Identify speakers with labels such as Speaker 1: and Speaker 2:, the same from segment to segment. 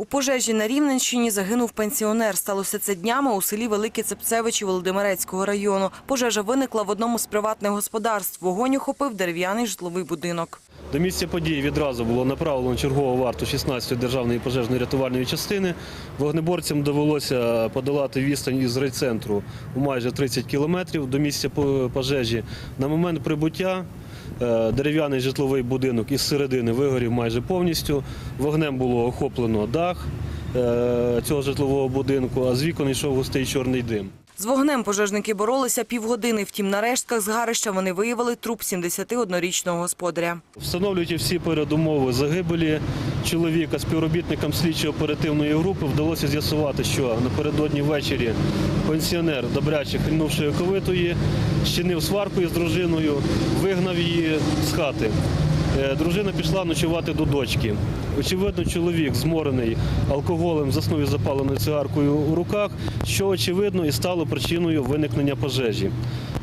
Speaker 1: У пожежі на Рівненщині загинув пенсіонер. Сталося це днями у селі Велике Цепцевичі Володимирецького району. Пожежа виникла в одному з приватних господарств. Вогонь охопив дерев'яний житловий будинок.
Speaker 2: До місця події відразу було направлено чергову варту 16-ї державної пожежної рятувальної частини. Вогнеборцям довелося подолати відстань із райцентру у майже 30 кілометрів до місця пожежі. На момент прибуття е, дерев'яний житловий будинок із середини вигорів майже повністю. Вогнем було охоплено дах е, цього житлового будинку, а з вікон йшов густий чорний дим.
Speaker 1: З вогнем пожежники боролися півгодини. Втім, на рештках згарища вони виявили труп 71-річного господаря.
Speaker 2: Встановлюючи всі передумови загибелі чоловіка, співробітникам слідчо-оперативної групи вдалося з'ясувати, що напередодні ввечері пенсіонер, добряче хильнувши оковитої, щинив сварку із дружиною, вигнав її з хати. Е, Дружина пішла ночувати до дочки. Очевидно, чоловік зморений алкоголем заснув із запаленою цигаркою у руках, що очевидно і стало причиною виникнення пожежі.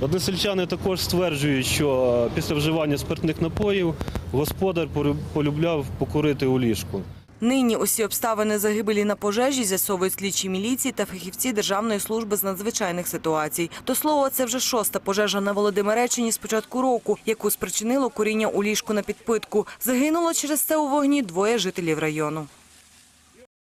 Speaker 2: Односельчани також стверджують, що після вживання спиртних напоїв господар полюбляв покурити у ліжку.
Speaker 1: Нині усі обставини загибелі на пожежі з'ясовують слідчі міліції та фахівці Державної служби з надзвичайних ситуацій. До слова, це вже шоста пожежа на Володимиреччині з початку року, яку спричинило куріння у ліжку на підпитку. Загинуло через це у вогні двоє жителів району.